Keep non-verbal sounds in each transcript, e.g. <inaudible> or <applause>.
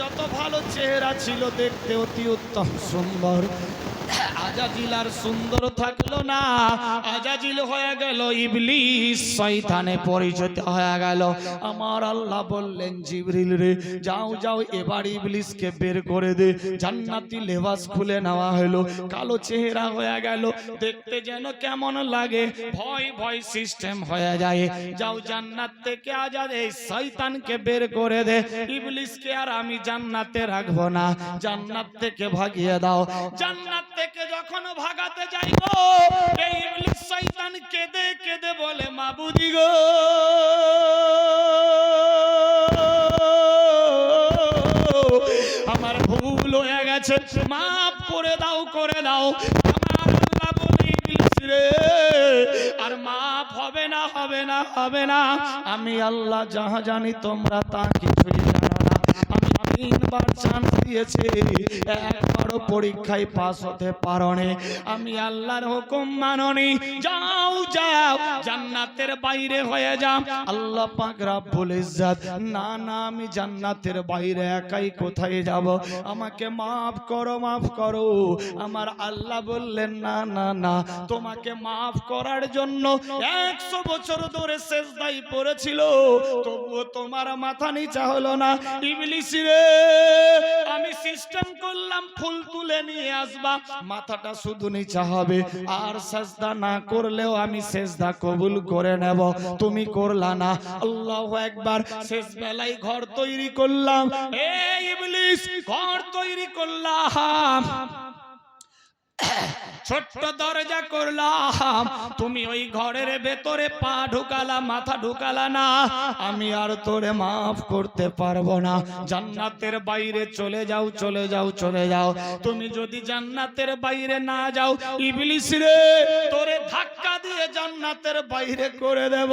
যত ভালো চেহারা ছিল দেখতে অতি উত্তম সুন্দর। আজাজিল আর সুন্দর থাকল না। আজাজিল হয়ে গেল ইবলিস, শয়তানে পরিচিত হয়ে গেল। আমার আল্লাহ বললেন, জিবরিল রে, যাও যাও, এবার ইবলিসকে বের করে দে। জান্নাতি লেবাস খুলে নেওয়া হলো, কালো চেহারা হয়ে গেল। দেখতে যেন কেমন লাগে, ভয় ভয় সিস্টেম হয়ে যায়। যাও, জান্নাত থেকে আজাদ এই শয়তানকে বের করে দে। ইবলিসকে আর আমি জান্নাতে রাখব না। জান্নাত থেকে ভাগিয়ে দাও। জান্নাত থেকে যখন ভাগাতে যাইবো এই ইবলিস শয়তান কেঁদে কেঁদে বলে, মাবুদি গো। আমার ভুল হয়ে গেছে, মাফ করে দাও করে দাও। রে, আর মাফ হবে না হবে না হবে না। আমি আল্লাহ যাহা জানি তোমরা তা কিছুই তিনবার চান্স দিয়েছি। একবারও পরীক্ষায় পাস হতে পারোনি। আমি আল্লাহর হুকুম মাননি। যাও যাও, জান্নাতের বাইরে হয়ে যাও। আল্লাহ পাক রাব্বুল ইজ্জাত। না না, আমি জান্নাতের বাইরে একাই কোথায় যাব? আমাকে মাফ করো মাফ করো। আমার আল্লাহ বললেন, না না না। তোমাকে মাফ করার জন্য একশো বছর ধরে শেষদাই পড়েছিল। তবুও তোমার মাথা নিচা হলো না। ইবলিস রে! আমি সিস্টেম করলাম, ফুল তুলে নিয়ে আসবা। মাথাটা শুধু নিচা হবে। আর সেজদা না করলেও আমি সেজদা কবুল করে নেব। তুমি করলা না। আল্লাহ একবার শেষ বেলায় ঘর তৈরি করলাম। এই ইবলিস, ঘর তৈরি করলাম। ছোট্ট দরজা করলাম। তুমি ওই ঘরের ভেতরে পা ঢুকালা, মাথা ঢুকালা না। আমি আর তোরে মাফ করতে পারব না। জান্নাতের বাইরে চলে যাও চলে যাও চলে যাও। তুমি যদি জান্নাতের বাইরে না যাও, ইবলিস রে, তোরে ধাক্কা দিয়ে জান্নাতের বাইরে করে দেব।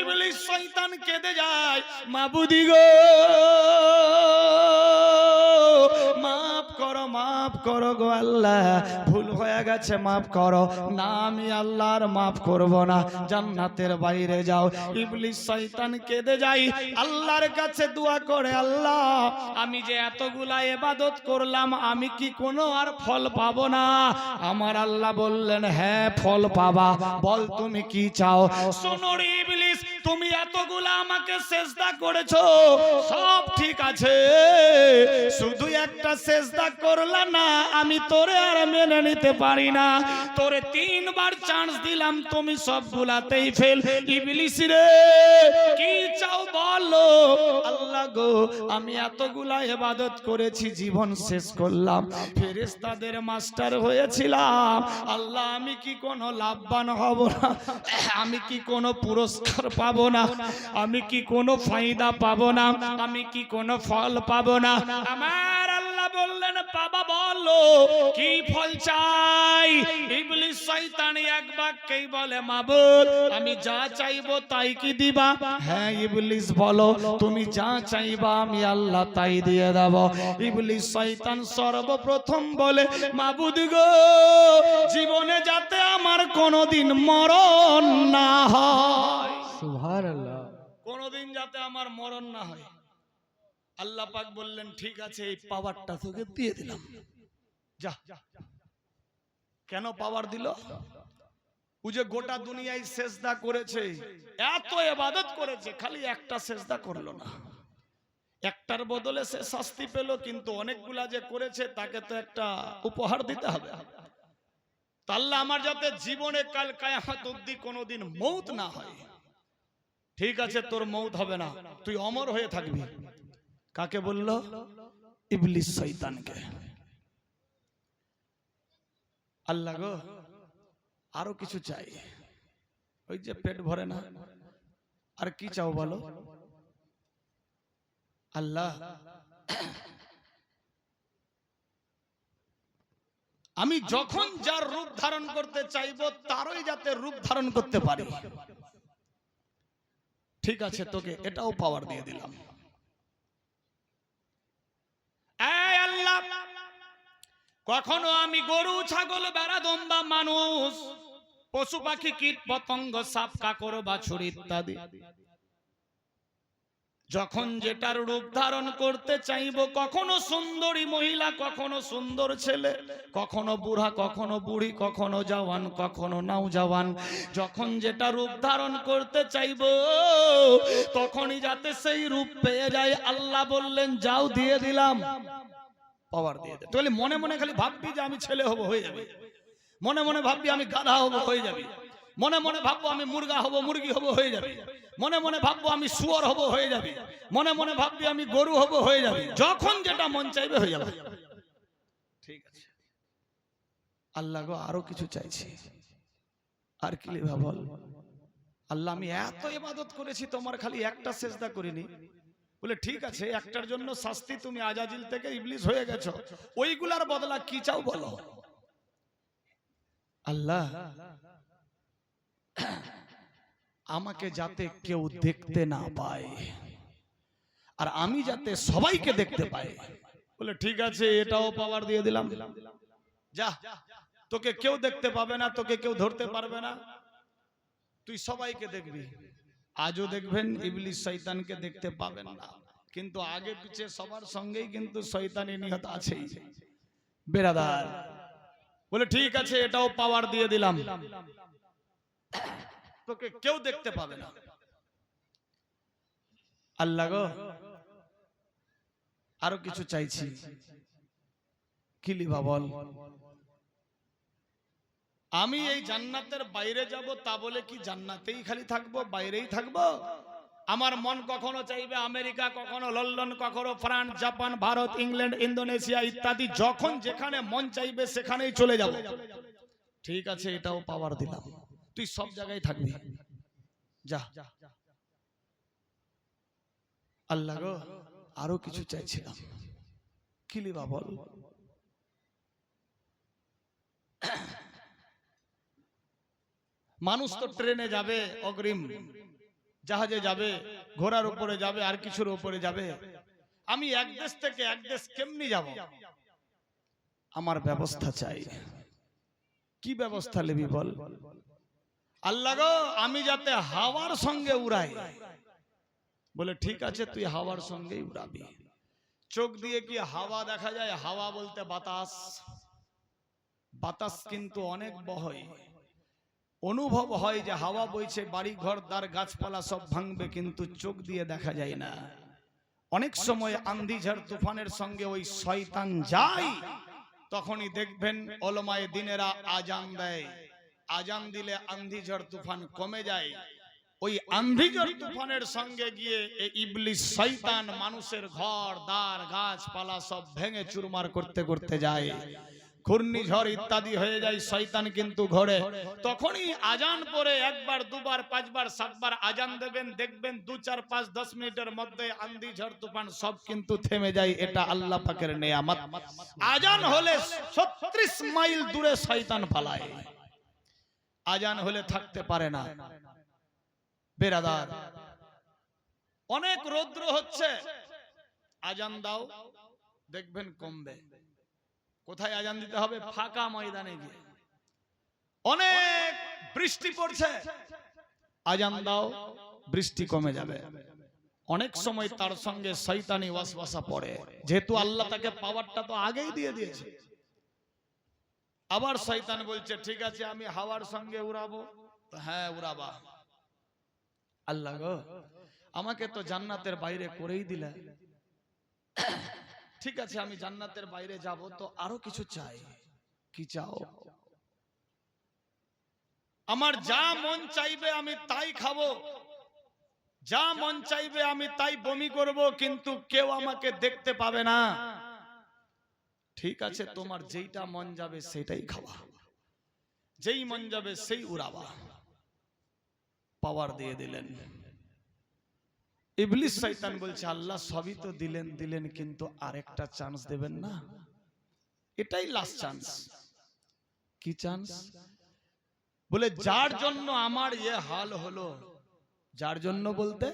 ইবলিস শয়তান কেঁদে যায়। মাবুদি গো, মাফ করো মাফ করো গো আল্লাহ। ভুল হয়ে গেছে। মাফ করো। না, আমি আল্লাহর মাফ করব না। জান্নাতের বাইরে যাও। ইবলিস শয়তান কেঁদে যাই আল্লাহর কাছে দোয়া করে, আল্লাহ, আমি যে এতগুলা ইবাদত করলাম, আমি কি কোনো আর ফল পাবো না? আমার আল্লাহ বললেন হ্যাঁ ফল পাবা। বল, তুমি কি চাও? শোনো রে ইবলিস, তুমি এতগুলা আমাকে সেজদা করেছ। সব ঠিক আছে। শুধু একটা সেজদা করলা না, আমি তোরে আর মেনে নিতে পারি না। তোরে তিনবার চান্স দিলাম, তুমি সবগুলাতেই ফেল ইবলিস রে, কি চাও বলো? আল্লাহ গো, আমি এতগুলা ইবাদত করেছি, জীবন শেষ করলাম। ফেরেশতাদের মাস্টার হয়েছিলাম। আল্লাহ, আমি কি কোনো লাভবান হব না? আমি কি কোনো পুরস্কার পাব না? আমি কি কোনো ফায়দা পাবো না? আমি কি কোনো ফল পাবো না? আমার আল্লাহ বললেন বাবা বলো কি ফল চাই? ইবলিস শয়তানি এক বাক্যেই বলে মাবুদ আমি যা চাইব তাই কি দিবা? হ্যাঁ ইবলিস বলো তুমি যা চাইবা আমি আল্লাহ তাই দিয়ে দেব। ইবলিস শয়তান সর্বপ্রথম বলে মাবুদ গো জীবনে যাতে আমার কোনোদিন মরণ না হয়। সুভার আল্লাহ কোনোদিন যাতে আমার মরণ না হয়। আল্লাহ পাক বললেন, ঠিক আছে, এই পাওয়ারটা তোকে দিয়ে দিলাম। যা কেন পাওয়ার দিল? ও যে গোটা দুনিয়ায় সেজদা করেছে, এত এবাদত করেছে, খালি একটা সেজদা করল না। একটার বদলে সে শাস্তি পেল, কিন্তু অনেকগুলা যে করেছে, তাকে তো একটা উপহার দিতে হবে। আল্লাহ আমার যাতে জীবনে কাল কায়ামত অব্দি কোনোদিন মৌত না হয়। ঠিক আছে, তোর মৌত হবে না, তুই অমর হয়ে থাকবি। কাকে বলল? ইবলিস শয়তানকে। আল্লাহ গো আরও কিছু চাই। ওই যে পেট ভরে না। আর কি চাও বলো? আল্লাহ। আমি যখন যার রূপ ধারণ করতে চাইব তারই যাতে রূপ ধারণ করতে পারি। ঠিক আছে তোকে এটাও পাওয়ার দিয়ে দিলাম এই আল্লাহ কখনো আমি গরু, ছাগল বেড়া দম্বা মানুষ, পশু পাখি, কীট পতঙ্গ সাপ কাকর বাছুর ইত্যাদি। যখন যেটার রূপ ধারণ করতে চাইব, কখনো সুন্দরী মহিলা, কখনো সুন্দর ছেলে, কখনো বুড়া, কখনো বুড়ি, কখনো জওয়ান, কখনো নাও জওয়ান। যখন যেটা রূপ ধারণ করতে চাইব, তখনই যাতে সেই রূপ পেয়ে যায়। আল্লাহ বললেন, যাও, দিয়ে দিলাম। পাওয়ার দিয়ে দে তাহলে মনে মনে খালি ভাববি যে আমি ছেলে হব হয়ে যাবে। মনে মনে ভাববি আমি গাধা হব হয়ে যাবে। মনে মনে ভাববো আমি মুরগা হব মুরগি হব হয়ে যাবে। মনে মনে ভাববো আমি শুয়োর হব হয়ে যাবে। মনে মনে ভাববি আমি গরু হব হয়ে যাবে। যখন যেটা মন চাইবে হয়ে যাবে। ঠিক আছে। আল্লাহ গো আরও কিছু চাইছি। আর কি বল? আল্লাহ আমি এত ইবাদত করেছি তোমার খালি একটা সেজদা করিনি। বলে ঠিক আছে একটার জন্য শাস্তি তুমি আজাজিল থেকে ইবলিস হয়ে গেছো। ওইগুলার বদলা কি চাও বলো? আল্লাহ আমাকে যাতে কেউ দেখতে না পায়। আর আমি যাতে সবাইকে দেখতে পাই। বলে ঠিক আছে এটাও পাওয়ার দিয়ে দিলাম। যা তোকে কেউ দেখতে পাবে না তোকে কেউ ধরতে পারবে না। তুই সবাইকে দেখবি। আজও দেখবেন ইবলিস শৈতানকে দেখতে পাবেন না। কিন্তু আগে পিছে সবার সঙ্গেই কিন্তু শয়তানি নিহত আছেই। বেরাদার। বলে ঠিক আছে এটাও পাওয়ার দিয়ে দিলাম। তোকে কেউ দেখতে পাবে না। আল্লাহ গো আরও কিছু চাইছি। কি লিবা বল? আমি এই জান্নাতের বাইরে যাব তা বলে কি জান্নাতেই খালি থাকব বাইরেই থাকব? আমার মন কখনো চাইবে আমেরিকা কখনো লন্ডন কখনো France Japan Bharat England Indonesia ইত্যাদি যখন যেখানে মন চাইবে সেখানেই চলে যাব। ঠিক আছে এটাও পাওয়ার দিলাম। তুই সব জায়গায় থাকবি। যা। আল্লাহ গো আরও কিছু চাইছিলাম। কি লিবা বল? মানুষ তো ট্রেনে যাবে, অগ্রিম। জাহাজে যাবে, ঘোড়ার উপরে যাবে, আর কিছুর উপরে যাবে। আমি এক দেশ থেকে এক দেশ কেমনি যাব? আমার ব্যবস্থা চাই। কি ব্যবস্থা নেবি বল? আল্লাহ গো, আমি যাতে হাওয়ার সঙ্গে উড়াই। বলে, ঠিক আছে, তুই হাওয়ার সঙ্গেই উড়াবি। চোখ দিয়ে কি হাওয়া দেখা যায়? হাওয়া বলতে বাতাস। বাতাস কিন্তু অনেক বহয় অনুভব হয় যে হাওয়া বইছে বাড়ি ঘর দ্বার, গাছপালা সব ভাঙবে, কিন্তু চোখ দিয়ে দেখা যায় না। অনেক সময় আন্ধি ঝড় তুফানের সঙ্গে ওই শয়তান যায়, তখনই দেখবেন অলমায় দিনেরা আজান দেয়। আজান দিলে আন্ধি ঝড় তুফান কমে যায়। ওই আন্ধিজর তুফানের সঙ্গে গিয়ে ইবলিস, শয়তান, মানুষের ঘর, দ্বার, গাছপালা সব ভেঙে চুরমার করতে করতে যায়। ঘূর্ণিঝড় ইত্যাদি হয়ে যায়, শয়তান কিন্তু ঘরে। তখনই আজান পরে একবার, দুবার, পাঁচবার, সাতবার আজান দেবেন, দেখবেন দু, চার, পাঁচ, দশ মিনিটের মধ্যে আন্দি, ঝড়, তুফান সব কিন্তু থেমে যায়, এটা আল্লাহ পাকের নেয়ামত। আজান হলে ছত্রিশ মাইল দূরে শয়তান পালায় আজান হলে থাকতে পারে না। বেরাদার, অনেক রৌদ্র হচ্ছে। আজান দাও, দেখবেন কমবে। কোথায় আজান দিতে হবে? ফাঁকা ময়দানে গিয়ে। অনেক বৃষ্টি পড়ছে। আজান দাও বৃষ্টি কমে যাবে। অনেক সময় তার সঙ্গে শৈতানি ওয়াসওয়াসা পড়ে। যেহেতু আল্লাহ তাকে পাওয়ারটা তো আগেই দিয়ে দিয়েছে। আবার শয়তান বলছে ঠিক আছে আমি হাওয়ার সঙ্গে উড়াবো। হ্যাঁ উড়াবা। আল্লাহ গো আমাকে তো জান্নাতের বাইরে করেই দিলে। ঠিক আছে, আমি জান্নাতের বাইরে যাব, তো আরও কিছু চাই। কি চাও? আমার যা মন চাইবে আমি তাই খাব। যা মন চাইবে আমি তাই বমি করব, কিন্তু কেউ আমাকে দেখতে পাবে না। ঠিক আছে, তোমার যেইটা মন যাবে সেটাই খাওয়া। যেই মন যাবে সেই উড়াবা। পাওয়ার দিয়ে দিলেন। ইবলিস শয়তান বলছে আল্লাহ সবই তো দিলেন দিলেন কিন্তু আরেকটা চান্স দেবেন না? এটাই লাস্ট চান্স কি চান্স বলে যার জন্য আমার ইয়ে হাল হলো যার জন্য বলতে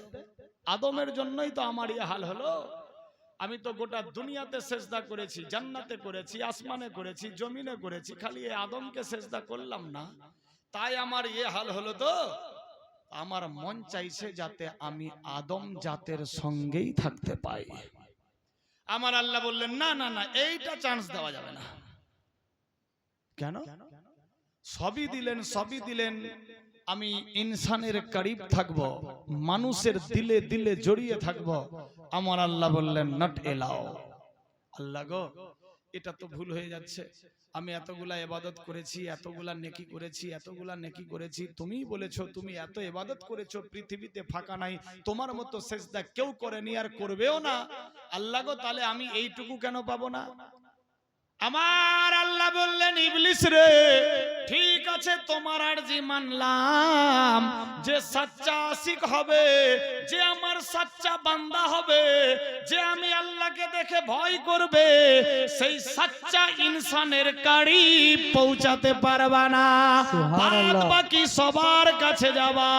আদমের জন্যই তো আমার ইয়ে হাল হলো। আমি তো গোটা দুনিয়াতে সেজদা করেছি জান্নাতে করেছি আসমানে করেছি জমিনে করেছি খালি এই আদমকে সেজদা করলাম না। তাই আমার ইয়ে হাল হলো তো? আমার মন চাইছে যাতে আমি আদম জাতের সঙ্গেই থাকতে পাই। আমার আল্লাহ বললেন না না না এইটা চান্স দেওয়া যাবে না। কেন? সবই দিলেন সবই দিলেন। আমি ইনসানের করিব থাকব মানুষের দিলে দিলে জড়িয়ে থাকব। আমার আল্লাহ বললেন নট এলাও। আল্লাহ গো এটা তো ভুল হয়ে যাচ্ছে। আমি এতগুলা এবাদত করেছি, এতগুলা নেকি করেছি, এতগুলা নেকি করেছি। তুমি বলেছ, তুমি এত এবাদত করেছ, পৃথিবীতে ফাঁকা নাই। তোমার মতো সেজদা কেউ করেনি আর করবেও না। আল্লাহ গো, তাহলে আমি এইটুকু কেন পাবো না? আমার আল্লাহ বললেন ইবলিস রে ঠিক আছে তোমার আর জি মানলাম। যে সাচ্চা আশিক হবে যে আমার সাচ্চা বান্দা হবে যে আমি আল্লাহকে দেখে ভয় করবে সেই সাচ্চা ইনসানের কাড়ি পৌঁছাতে পারবা না। বাদ বাকি সবার কাছে যাবা।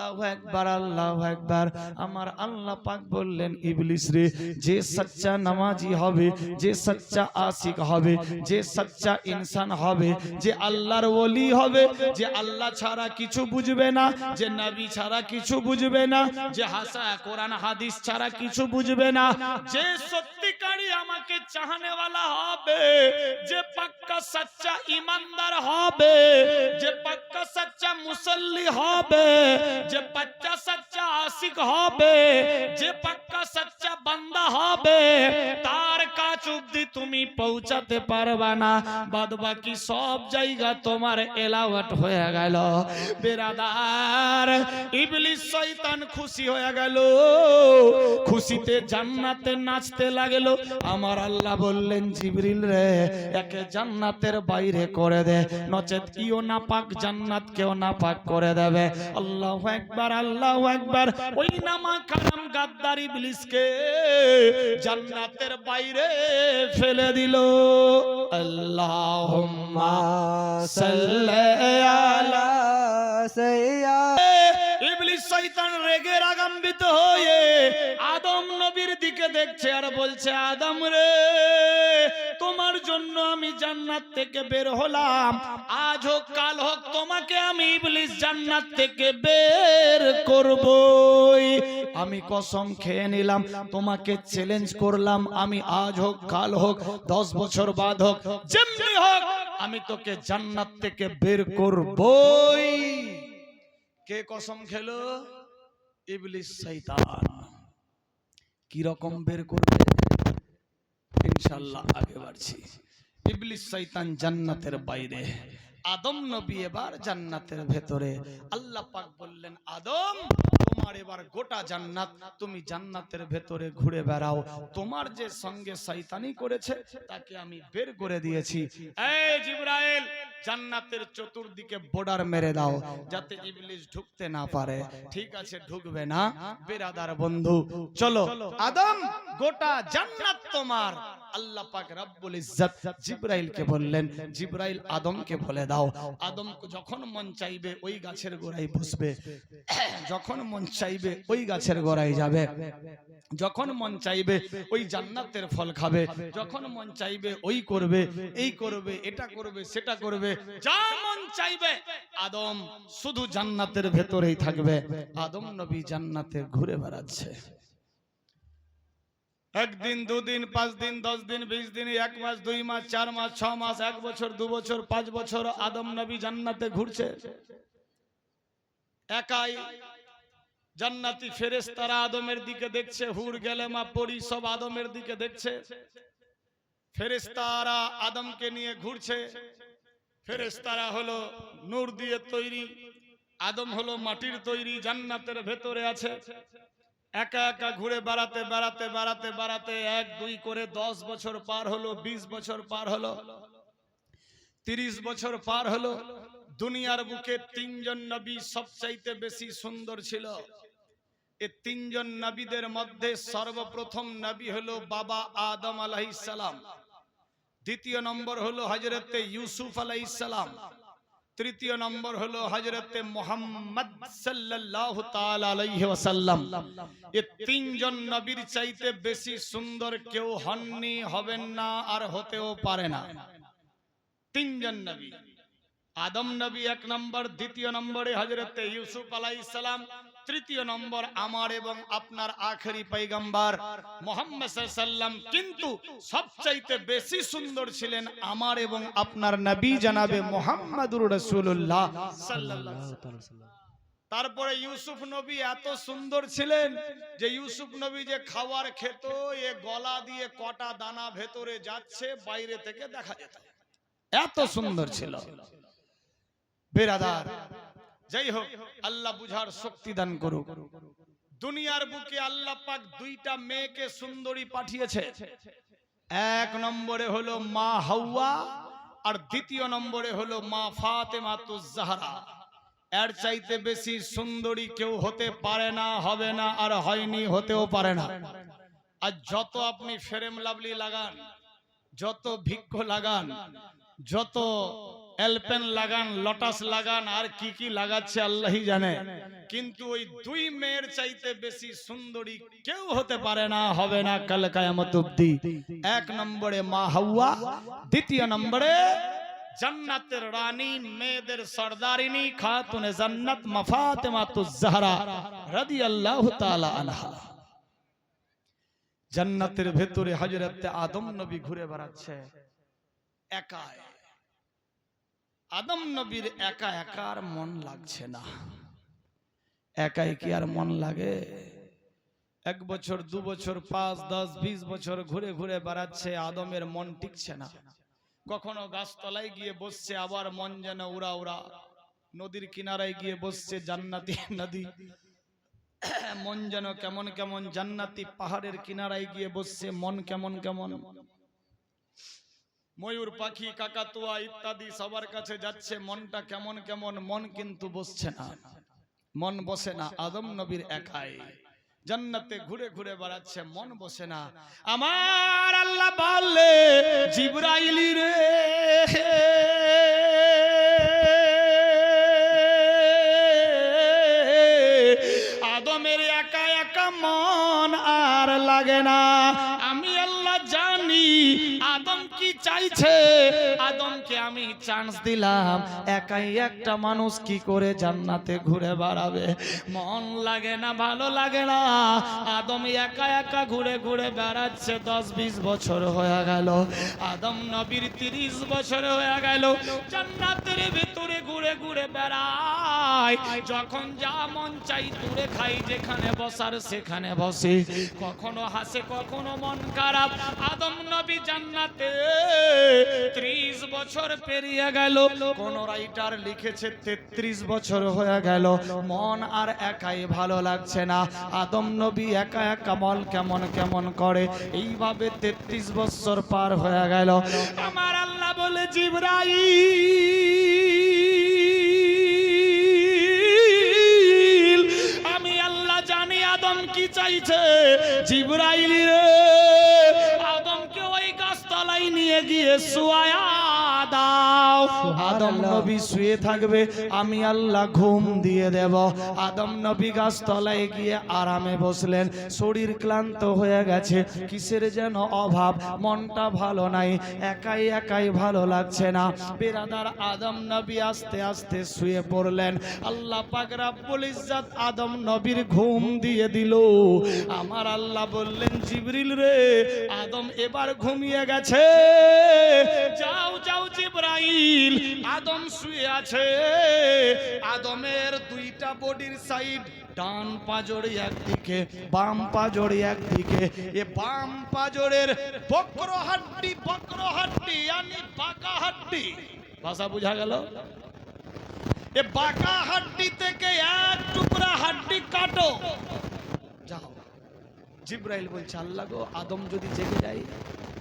আল্লাহ একবার আল্লাহ একবার আমার আল্লাহ পাক বললেন, ইবলিস রে, যে সচ্চা নামাজি হবে, যে সচ্চা আশিক হবে, যে সচ্চা ইনসান হবে, যে আল্লাহর ওলি হবে, যে আল্লাহ ছাড়া কিছু বুঝবে না, যে নবী ছাড়া কিছু বুঝবে না, যে হাসা কোরআন হাদিস ছাড়া কিছু বুঝবে না, যে সত্যিকারই আমাকে চাহনেওয়ালা হবে যে পাক্কা সচ্চা ইমানদার হবে যে পাক্কা সচ্চা মুসল্লি হবে যে পাক্কা সচ্চা আশিক হবে যে পাক্কা সচ্চা বান্দা হবে তার কাছ অব্দি তুমি পৌঁছাতে পারবা না। বাদ বাকি সব জায়গা তোমার এলাওয়াট হয়ে গেল। বেরাদার, ইবলিস শয়তান খুশি হয়ে গেল। খুশিতে জান্নাতে নাচতে লাগল। আমার আল্লাহ বললেন, জিবরিল রে, একে জান্নাতের বাইরে করে দে। নচেত ইও না পাক জান্নাত কেউ না পাক করে দেবে। আল্লাহ একবার আল্লাহ একবার ওই নামা কালাম গাদ্দার ইবলিসকে জান্নাতের বাইরে ফেলে দিল। আল্লাহ ইবলি শয়তান রেগে রাগাম্বিত হয়ে আদম নবীর দিকে দেখছে আর বলছে, আদম রে, তোমার জন্য আমি জান্নাত থেকে বের হলাম। আজ হোক, কাল হোক, তোমাকে আমি ইবলিস জান্নাত থেকে বের করবই। আমি কসম খেয়ে নিলাম, তোমাকে চ্যালেঞ্জ করলাম। আমি আজ হোক, কাল হোক, দশ বছর বাদ হোক, যেমনি হোক, আমি তোকে জান্নাত থেকে বের করবই। কে কসম খেলো? ইবলিস শয়তান। রকম বের করবে? ইনশাল্লাহ আগে বাড়ছি। ইবলিস শয়তান জান্নাতের বাইরে। আদম নবী এবার জান্নাতের ভেতরে। আল্লাহ পাক বললেন, আদম তোমার এবার গোটা জান্নাত, তুমি জান্নাতের ভেতরে ঘুরে বেড়াও। তোমার যে সঙ্গে শয়তানি করেছে, তাকে আমি বের করে দিয়েছি। জিবরাইল, জান্নাতের চতুর্দিকে মেরে দাও, যাতে ঢুকতে না পারে। ঠিক আছে, ঢুকবে না। বেরাদার বন্ধু, চলো। আদম, গোটা জান্নাত তোমার। আল্লাহ পাক ইজ্জত জিবরাইলকে বললেন, জিবরাইল আদমকে বলে দাও। আদম যখন মন চাইবে, ওই গাছের গোড়ায় বসবে। যখন মন চাইবে, ওই গাছের গোড়ায় যাবে। যখন মন চাইবে, ওই জান্নাতের ফল খাবে। যখন মন চাইবে, ওই করবে, এই করবে, এটা করবে, সেটা করবে। যা মন চাইবে, আদম শুধু জান্নাতের ভেতরেই থাকবে। আদম নবী জান্নাতে ঘুরে বেড়াচ্ছে। একদিন, দুদিন, পাঁচ দিন, দশ দিন, বিশ দিন, এক মাস, দুই মাস, চার মাস, ছ মাস, এক বছর, দু বছর, পাঁচ বছর আদম নবী জান্নাতে ঘুরছে। একাই জান্নাতি ফেরেশতারা আদমের দিকে দেখছে, হুর গেলেমা পরি সব আদমের দিকে দেখছে। ফেরেশতারা আদমকে নিয়ে ঘুরছে। ফেরেশতারা হলো নূর দিয়ে তৈরি, আদম হলো মাটির তৈরি, জান্নাতের ভেতরে আছে। একা একা ঘুরে বেড়াতে বেড়াতে বেড়াতে বেড়াতে এক, দুই করে দশ বছর পার হলো, বিশ বছর পার হলো, তিরিশ বছর পার হলো দুনিয়ার বুকে তিনজন নবী সবচাইতে বেশি সুন্দর ছিল। এ তিনজন নবীদের মধ্যে সর্বপ্রথম নবী হলো বাবা আদম আলাইসালাম দ্বিতীয় নম্বর হলো হজরতে ইউসুফ আলাইসালাম তৃতীয় নম্বর হলো হজরতে মোহাম্মদ ওয়াসাল্লাম। এ তিনজন নবীর চাইতে বেশি সুন্দর কেউ হননি, হবেন না আর হতেও পারে না। তিনজন নবী। আদম নবী এক নম্বর, দ্বিতীয় নম্বরে হজরতে ইউসুফ আলাইসালাম তৃতীয় নম্বর আমার এবং আপনার আখেরি পৈগম্বর মোহাম্মদ কিন্তু সবচাইতে বেশি সুন্দর ছিলেন আমার এবং আপনার নবী জানাবে মোহাম্মদুর রসুল্লাহ। তারপরে ইউসুফ নবী এত সুন্দর ছিলেন যে ইউসুফ নবী যে খাবার খেত, এ গলা দিয়ে কটা দানা ভেতরে যাচ্ছে, বাইরে থেকে দেখা যেত এত সুন্দর ছিল বেরাদার। যাই হোক, আল্লাহ বুঝার শক্তি দান করুক। দুনিয়ার বুকে আল্লাহ পাক দুইটা মেয়েকে সুন্দরী পাঠিয়েছে। এক নম্বরে হলো মা হাওয়া আর দ্বিতীয় নম্বরে হলো মা ফাতেমা জাহরা। এর চাইতে বেশি সুন্দরী কেউ হতে পারে না, হবে না আর হয়নি, হতেও পারে না। আর যত আপনি ফেরেম লাভলি লাগান, যত ভিক্ষ লাগান, যত এলপেন লাগান লটাস লাগান, আর কি কি লাগাচ্ছে আল্লাহই জানে। কিন্তু ওই দুই মেয়ের চাইতে বেশি সুন্দরী কেউ হতে পারে না, হবে না কাল কায়ামত অব্দি। এক নম্বরে মা হাওয়া, দ্বিতীয় নম্বরে জান্নাতের রানী, মেয়েদের সর্দারিনী, খাতুনে জান্নাত মাফাতেমাতুজ জাহরা রাদিয়াল্লাহু তাআলা আনহা। জান্নাতের ভেতরে হযরত আদম নবী ঘুরে বেড়াচ্ছে। একাই। আদম নবীর একা একা আর মন লাগছে না। একাই কি আর মন লাগে। এক বছর, দু বছর, পাঁচ, দশ, বিশ বছর ঘুরে ঘুরে বেড়াচ্ছে, আদমের মন টিকছে না। কখনো গাছতলায় গিয়ে বসছে, আবার মন যেন উড়া উড়া। নদীর কিনারায় গিয়ে বসছে, জান্নাতি নদী। মন যেন কেমন কেমন, জান্নাতি পাহাড়ের কিনারায় গিয়ে বসছে, মন কেমন কেমন। ময়ূর পাখি, কাকাতুয়া ইত্যাদি সবার কাছে যাচ্ছে, মনটা কেমন কেমন, মন কিন্তু বসছে না। মন বসে না, আদম নবীর একাই। জান্নাতে ঘুরে ঘুরে বেড়াচ্ছে, মন বসে না। আমার আল্লাহ বললে জিব্রাইলি রে, আদমের একা একা মন আর লাগে না। আমি আল্লাহ জানি চাইছে। আদমকে আমি চান্স দিলাম। একাই একটা মানুষ কি করে জান্নাতে ঘুরে বেড়াবে? মন লাগে না, ভালো লাগে না। আদম একা একা ঘুরে ঘুরে বেড়াচ্ছে, দশ বিশ বছর হয়ে গেল। আদম নবীর তিরিশ বছর হয়ে গেল। জান্নাতের ভেতরে ঘুরে ঘুরে বেড়ায়। যখন যা মন চাই দূরে খাই, যেখানে বসার সেখানে বসে। কখনো হাসে, কখনো মন খারাপ। আদম নবী জান্নাতে ত্রিশ বছর পেরিয়ে গেল। কোন রাইটার লিখেছে তেত্রিশ বছর হয়ে গেল। মন আর একাই ভালো লাগছে না। আদম নবী একা একা মন কেমন কেমন করে। এইভাবে তেত্রিশ বছর পার হয়ে গেল। আমার আল্লাহ বলে, জিব্রাইল, আমি আল্লাহ জানি আদম কি চাইছে। জিব্রাইল রে, আদমকে ওই গাছতলায় নিয়ে গিয়ে শুয়ায়া দাও। আদম নবী শুয়ে থাকবে আমি আল্লাহ ঘুম দিয়ে দেব। আদম নবী গাছতলায় গিয়ে আরামে বসলেন। শরীর ক্লান্ত হয়ে গেছে কিসের যেন অভাব? মনটা ভালো নাই একাই একাই ভালো লাগছে না। বেরাদার আদম নবী আস্তে আস্তে শুয়ে পড়লেন। আল্লাহ পাক রাব্বুল ইজ্জাত আদম নবীর ঘুম দিয়ে দিল। আমার আল্লাহ বললেন জিবরিল রে আদম এবার ঘুমিয়ে গেছে। যাও যাও জিব্রাইল আদম শুয়ে আছে। আদমের দুইটা বডির সাইড ডান পাজরে একদিকে, বাম পাজরে একদিকে। এ বাম পাজরের বক্র হাড্ডি বক্র হাড্ডি yani বাঁকা হাড্ডি। ভাষা বুঝা গেল? এ বাঁকা হাড্ডি থেকে এক টুকরা হাড্ডি কাটো। জিব্রাইল বলছে, আল্লাহ গো, আদম যদি জেগে যায়,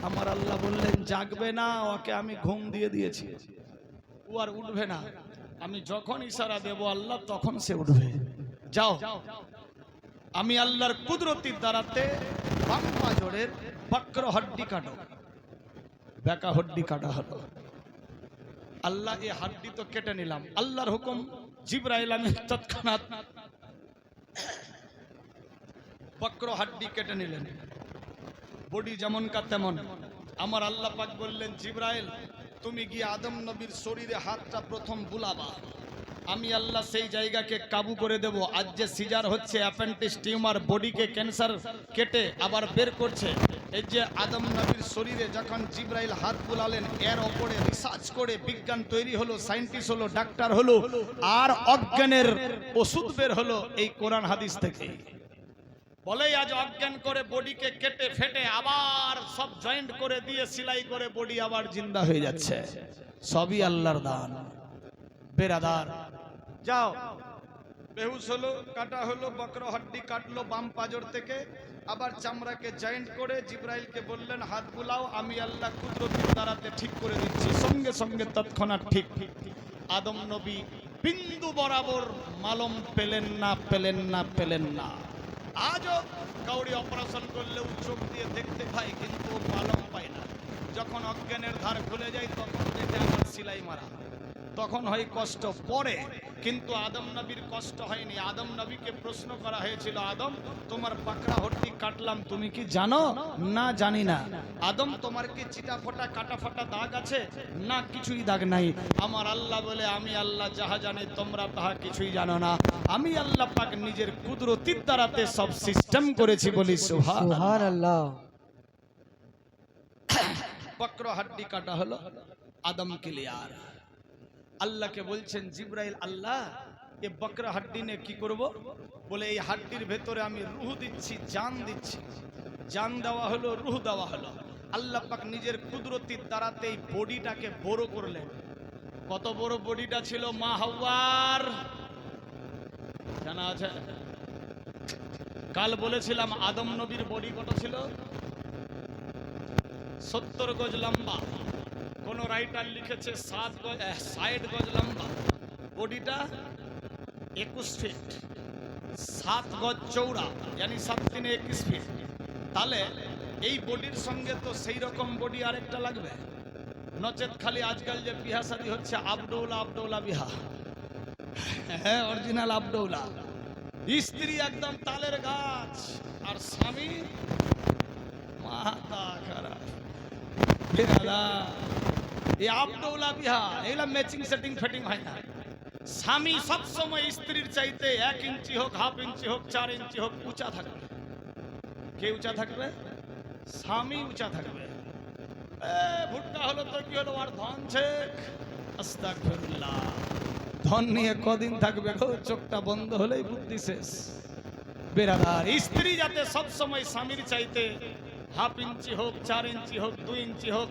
আমার আল্লাহ বললেন, জাগবে না, ওকে আমি ঘুম দিয়ে দিয়েছি। ও আর উঠবে না। আমি যখন ইশারা দেব, আল্লাহ তখন সে উঠবে। যাও। আমি আল্লাহর কুদরতির দ্বারাতে বাম পাজরের বক্র হাড্ডি কাটো। বেকা হড্ডি কাটা হলো। আল্লাহ এই হাড্ডি তো কেটে নিলাম। আল্লাহর হুকুম, জিব্রাইল আমি তৎক্ষণাৎ বক্র হাড্ডি কেটে নিলেন। বডি যেমন কা তেমন। আমার আল্লাহ পাক বললেন, জিব্রাইল, তুমি গিয়ে আদম নবীর শরীরে হাতটা প্রথম বুলাবা। আমি আল্লাহ সেই জায়গাকে কাবু করে দেব। আজ যে সিজার হচ্ছে অ্যাপেন্টিস টিউমার বডিকে ক্যান্সার কেটে আবার বের করছে। এই যে আদম নবীর শরীরে যখন জিব্রাইল হাত বুলালেন, এর ওপরে রিসার্চ করে বিজ্ঞান তৈরি হলো, সায়েন্টিস্ট হলো, ডাক্তার হলো, আর অজ্ঞানের ওষুধ বের হলো এই কোরআন হাদিস থেকে। বলেই আজ অজ্ঞান করে বডিকে কেটে ফেটে আবার সব জয়েন্ট করে দিয়ে সেলাই করে বডি আবার জিন্দা হয়ে যাচ্ছে। সবই আল্লাহর দান। বেরাদার। যাও। বেহুশ হলো, কাটা হলো, বক্র হাড্ডি কাটলো বাম পাজর থেকে। আবার চামড়াকে জয়েন্ট করে জিব্রাইলকে বললেন, হাত বুলাও, আমি আল্লাহ কুদরতির দ্বারাতে ঠিক করে দিচ্ছি। সঙ্গে সঙ্গে তৎক্ষণাৎ ঠিক। আদম নবী বিন্দু বরাবর মালম পেলেন না পেলেন না পেলেন না। আজও কাউরি অপারেশন করলেও চোখ দিয়ে দেখতে পাই, কিন্তু মালম পায় না। যখন অজ্ঞানের ধার খুলে যায়, তখন দেখে আমার সিলাই মারা তখন হয় কষ্ট পরে, কিন্তু আদম নবীর কষ্ট হয়নি। আদম নবীকে প্রশ্ন করা হয়েছিল, আদম, তোমার পাকড়া হট্টি কাটলাম, তুমি কি জানো? না, জানি না। আদম, তোমার কি চিটা ফোটা, কাটা ফাটা দাগ আছে? না, কিছুই দাগ নাই। আমার আল্লাহ বলে, আমি আল্লাহ যাহা জানি, তোমরা তাহা কিছুই জানো না। আমি আল্লাহ পাক নিজের কুদরতির দ্বারাতে সব সিস্টেম করেছি বলি আল্লাহ বক্র হাড্ডি কাটা হলো আদম ক্লিয়ার আল্লাহকে বলছেন, জিব্রাইল, আল্লাহ, এ বকরা হাড্ডি নিয়ে কি করব? বলে, এই হাড্ডির ভেতরে আমি রুহ দিচ্ছি, জান দিচ্ছি। জান দেওয়া হলো, রুহ দেওয়া হলো। আল্লাহ পাক নিজের কুদরতির দ্বারাতে এই বডিটাকে বড় করলেন। কত বড় বডিটা ছিল, মা হাওয়ার? জানা আছে? কাল বলেছিলাম, আদম নবীর বডি কত ছিল? সত্তর গজ লম্বা। কোন রাইটার লিখেছে সাত গজ ষাট গজ লম্বা। বডিটা একুশ ফিট সাত গজ চৌড়া জানি সাত তিনে একুশ ফিট তাহলে এই বডির সঙ্গে তো সেই রকম বডি আরেকটা লাগবে। নচেত খালি আজকাল যে বিহা শাদী হচ্ছে আবডৌলা আবডৌলা বিহা। হ্যাঁ অরিজিনাল আবডৌলা স্ত্রী একদম তালের গাছ, আর স্বামী মাথা খারাপ। এই আবদৌলা বিহা এগুলা ম্যাচিং সেটিং ফেটিং হয় না। স্বামী সবসময় স্ত্রীর চাইতে এক ইঞ্চি হোক, হাফ ইঞ্চি হোক, চার ইঞ্চি হোক, উঁচা থাকবে। কে উঁচা থাকবে? স্বামী উঁচা থাকবে। ভুট্টা হলো তো কি হলো? আর ধন ছেক ধন নিয়ে কদিন থাকবে গো? চোখটা বন্ধ হলেই বুদ্ধি শেষ। বেরাদার স্ত্রী যাতে সব সময় স্বামীর চাইতে হাফ ইঞ্চি হোক, চার ইঞ্চি হোক, দুই ইঞ্চি হোক,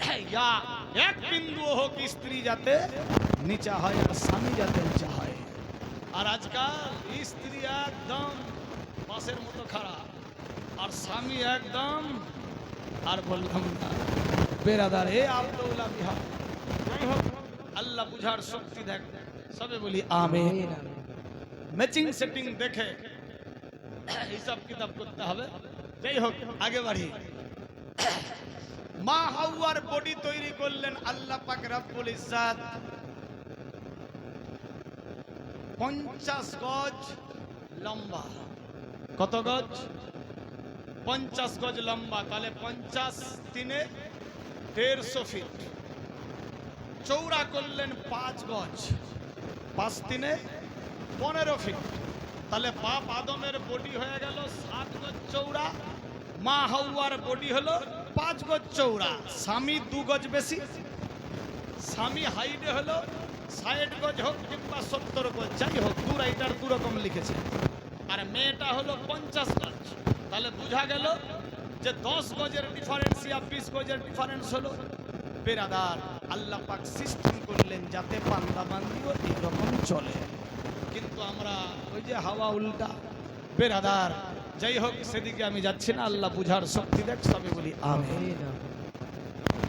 <coughs> ইয়া এক বিন্দু হোক স্ত্রী যাতে নিচা হয় আর স্বামী যাতে উঁচা হয়। আর আজকাল স্ত্রী একদম বাসের মতো খারাপ আর স্বামী একদম আর বললাম না। বেরাদার এ আবদৌলা বিহার। যাই হোক আল্লাহ বুঝার শক্তি দেখ সবে বলি আমিন। আমিন, আমিন। ম্যাচিং সেটিং দেখে হিসাব কিতাব করতে হবে। যাই হোক আগে বাড়ি। মা হাওয়ার বডি তৈরি করলেন আল্লাহ পাক রাব্বুল ইজ্জাত। পঞ্চাশ গজ লম্বা। কত গজ? পঞ্চাশ গজ লম্বা, তাহলে পঞ্চাশ তিনে দেড়শো ফিট। চৌড়া করলেন পাঁচ গজ, পাঁচ তিনে পনেরো ফিট। তাহলে বাপ আদমের বডি হয়ে গেল সাত গজ চৌড়া মা হাওয়ার বডি হলো পাঁচ গজ চৌড়া স্বামী দু গজ বেশি। স্বামী হাইটে হলো ষাট গজ হোক কিংবা সত্তর গজ, যাই হোক, দু রাইটার দু রকম লিখেছে। আর মেয়েটা হলো পঞ্চাশ গজ। তাহলে বোঝা গেল যে দশ গজের ডিফারেন্স ইয়া বিশ গজের ডিফারেন্স হলো বেরাদার। আল্লাহ পাক সিস্টেম করলেন যাতে পান্দা বান্দিও এইরকম চলে। কিন্তু আমরা ওই যে হাওয়া উল্টা, বেরাদার যাই হোক সেদিকে আমি যাচ্ছি না। আল্লাহ বুঝার শক্তি দেখ সবে বলি আমেন।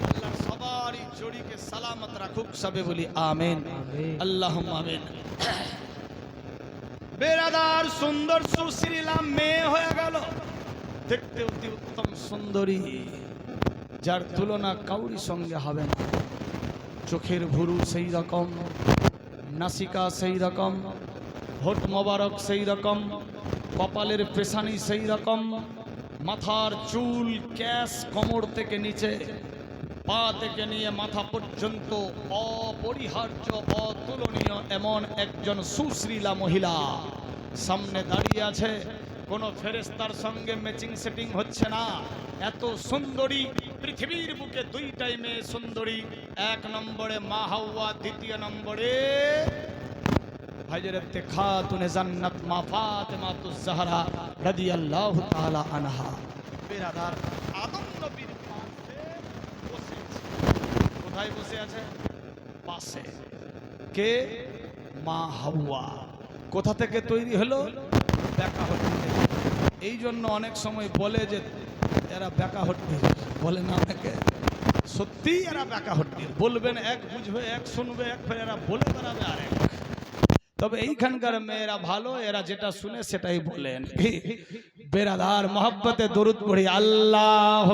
আল্লাহ সবারই জড়িকে সালামত রাখুক সবে বলি আমেন। আমিন। আল্লাহ আমেন। বেরাদার সুন্দর সুশ্রীলা মেয়ে হয়ে গেল। দেখতে অতি উত্তম সুন্দরী। যার তুলনা কাউরি সঙ্গে হবে না। চোখের ভুরু সেই রকম নাসিকা সেই রকম হোট মোবারক সেই রকম কপালের পেশানি সেই রকম। মাথার চুল ক্যাশ কোমর থেকে নিচে, পা থেকে নিয়ে মাথা পর্যন্ত অপরিহার্য, অতুলনীয় এমন একজন সুশ্রীলা মহিলা সামনে দাঁড়িয়ে আছে। কোন ফেরেস্তার সঙ্গে ম্যাচিং সেটিং হচ্ছে না। এত সুন্দরী, পৃথিবীর বুকে দুইটাই মেয়ে সুন্দরী। এক নম্বরে মা হাওয়া, দ্বিতীয় নম্বরে হযরত খাতুনে জান্নাত, মা ফাতেমা তুজ-জাহরা রাদিয়াল্লাহু তাআলা আনহা। বিরাদার আদম নবীর পাশে বসে কোথায় বসে আছে? পাশে। কে? মা হাওয়া। কোথা থেকে তৈরি হলো? বেকা হট্টি এই জন্য অনেক সময় বলে যে এরা বেকা হট্টি বলে না অনেকে। সত্যি এরা বেকা হট্টি বলবেন এক, বুঝবে এক, শুনবে এক, ফের এরা বলে বেড়াবে আরেক। তবে এইখানকার মেয়েরা ভালো এরা যেটা শুনে সেটাই বলেন। <laughs> বেরাদার মহব্বতে দরুদ পড়ি আল্লাহ